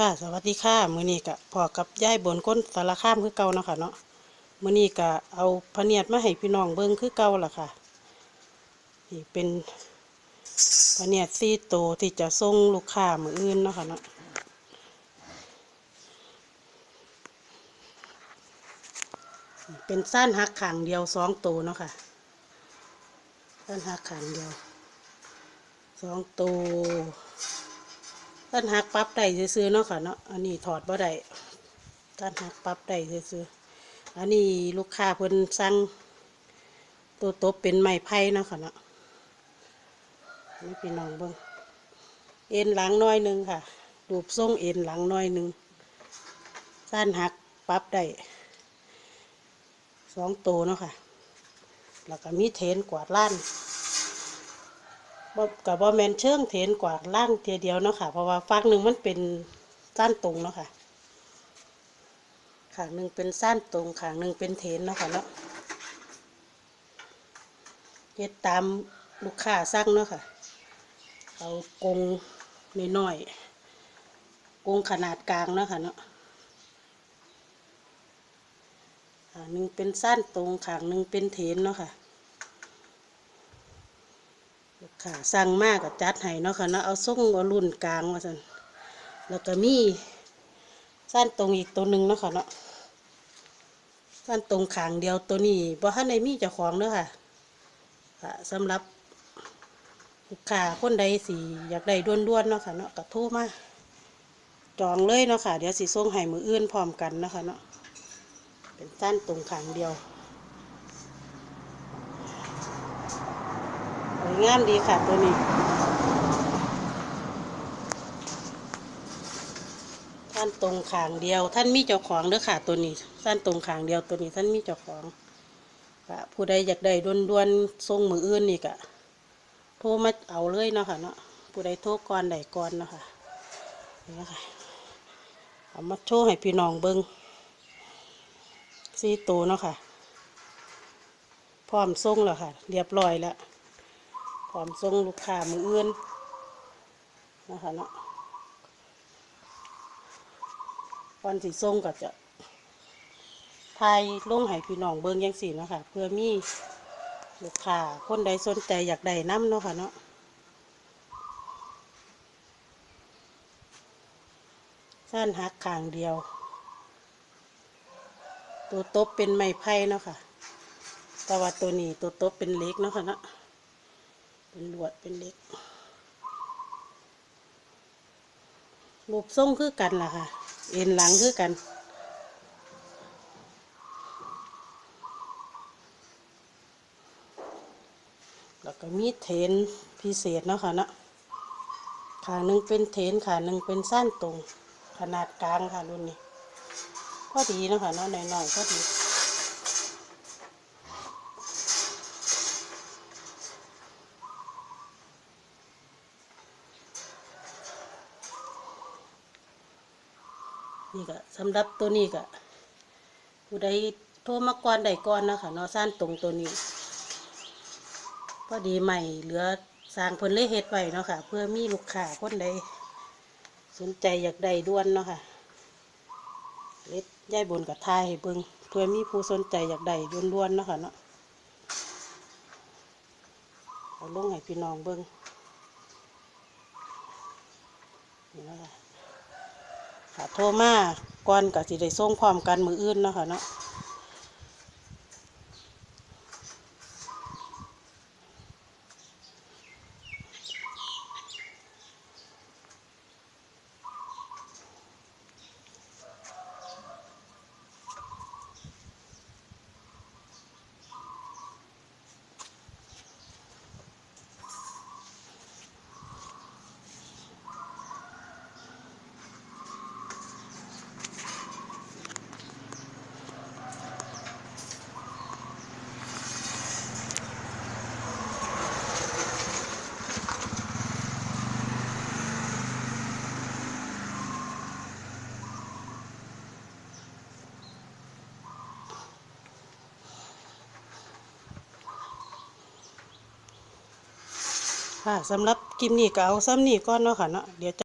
ค่ะสวัสดีค่ะมื้อนี้ก็พอกับยายบนก้นสารคามคือเก่าเนาะค่ะเนาะมื้อนี้ก็เอาพเนียดมาให้พี่น้องเบิ่งคือเก่าล่ะค่ะนี่เป็นพเนียดซี่โตวที่จะส่งลูกค้ามืออื่นเนาะค่ะเนาะเป็นสั้นหักขางเดียวสองตัวเนาะค่ะสั้นหักขางเดียวสองตัว ท่านหักปั๊บได้ซื้อๆเนาะค่ะเนาะอันนี้ถอดบ่ได้ท่านหักปั๊บได้ซื้อๆอันนี้ลูกค้าเพิ่นสั่งตัวตบเป็นไม้ไผ่เนาะค่ะเนาะนี่พี่น้องเบิ่งเอ็นหลังน้อยหนึงค่ะรูปทรงเอ็นหลังน้อยหนึงท่านหักปั๊บได้สองตัวเนาะค่ะ แล้วก็มีเทนกวาดล้าน บ่กับบ่แมนเชิงเทนกว่าล่างเทียเดียวเนาะค่ะ เพราะว่าฝักหนึ่งมันเป็นสั้นตรงเนาะค่ะขางหนึ่งเป็นสั้นตรงขางหนึ่งเป็นเทนเนาะค่ะเนาะเฮ็ดตามลูกค้าสั่งเนาะค่ะ เอากงน้อยๆกงขนาดกลางเนาะค่ะเนาะขางหนึ่งเป็นสั้นตรงขางหนึ่งเป็นเทนเนาะค่ะ ค่ะสั่งมากกับจัดให้เนาะค่ะเนาะเอาส่งเอารุ่นกลางมาสั่นแล้วก็มีสั้นตรงอีกตัวหนึ่งเนาะค่ะเนาะสั้นตรงขางเดียวตัวนี้บ่ทันได้มีเจ้าของเด้อค่ะค่ะสำหรับลูกค้าคนใดสิอยากได้ด่วนๆเนาะค่ะเนาะก็โทรมาจองเลยเนาะค่ะ เดี๋ยวสิส่งให้มืออื่นพร้อมกันเนาะค่ะเนาะเป็นสั้นตรงขางเดียว สวยงามดีค่ะตัวนี้ท่านตรงขางเดียว ท่านมีเจ้าของเด้อค่ะตัวนี้ท่านตรงขางเดียวตัวนี้ ท่านมีเจ้าของค่ะผู้ใดอยากได้ด่วนๆส่งมืออื่นนี่ก็โทรมาเอาเลยเนาะค่ะเนาะผู้ใดโทรก่อนใดก่อนเนาะค่ะนี่นะคะเอามาโชว์ให้พี่น้องเบิ้งซีตัวเนาะค่ะ พร้อมส่งแล้วค่ะ เรียบร้อยแล้ว ร้อมส่งลูกค้ามืออื่นนะคะเนาะวันที่ส่งก็จะทายลงให้พี่น้องเบิ่งยังสีนาะคะเพื่อมีลูกค้าคนใดสนใจอยากได้น้ำเนาะค่ะเนาะสั้นหักขางเดียว ตัวตบเป็นไม้ไผ่เนาะค่ะ แต่ว่าตัวนี้ตัวตบเป็นเล็กเนาะค่ะเนาะ เป็นลวดเป็นเล็กรูปทรงคือกันล่ะค่ะ เอ็นหลังคือกัน แล้วก็มีเทนพิเศษเนาะค่ะเนาะขาหนึ่งเป็นเทนขาหนึ่งเป็นสั้นตรง ขนาดกลางค่ะรุ่นนี้พอดีเนาะค่ะเนาะหน่อยๆพอดี นี่ก็สำหรับตัวนี้ก็ผู้ใดโทรมาก่อนใดก่อนนะคะเนาะสั้นตรงตัวนี้พอดีใหม่เหลือสร้างเพิ่นเลยเฮ็ดไว้เนาะค่ะ เพื่อมีลูกค้าคนใดสนใจอยากได้ด่วนเนาะค่ะเล็ดย่ายบนกับทายให้เบิ่งเพื่อมีผู้สนใจอยากได้ด่วนๆเนาะค่ะเนาะเอาลงให้พี่น้องเบิ่งนี่เนาะคะ ค่ะโทรมาก่อนก็สิได้ส่งพร้อมกันมืออื่นเนาะค่ะเนาะ ค่ะสำหรับคลิปนี้ก็เอาซ้ำนี่ก่อนเนาะค่ะเนาะเดี๋ยวจะ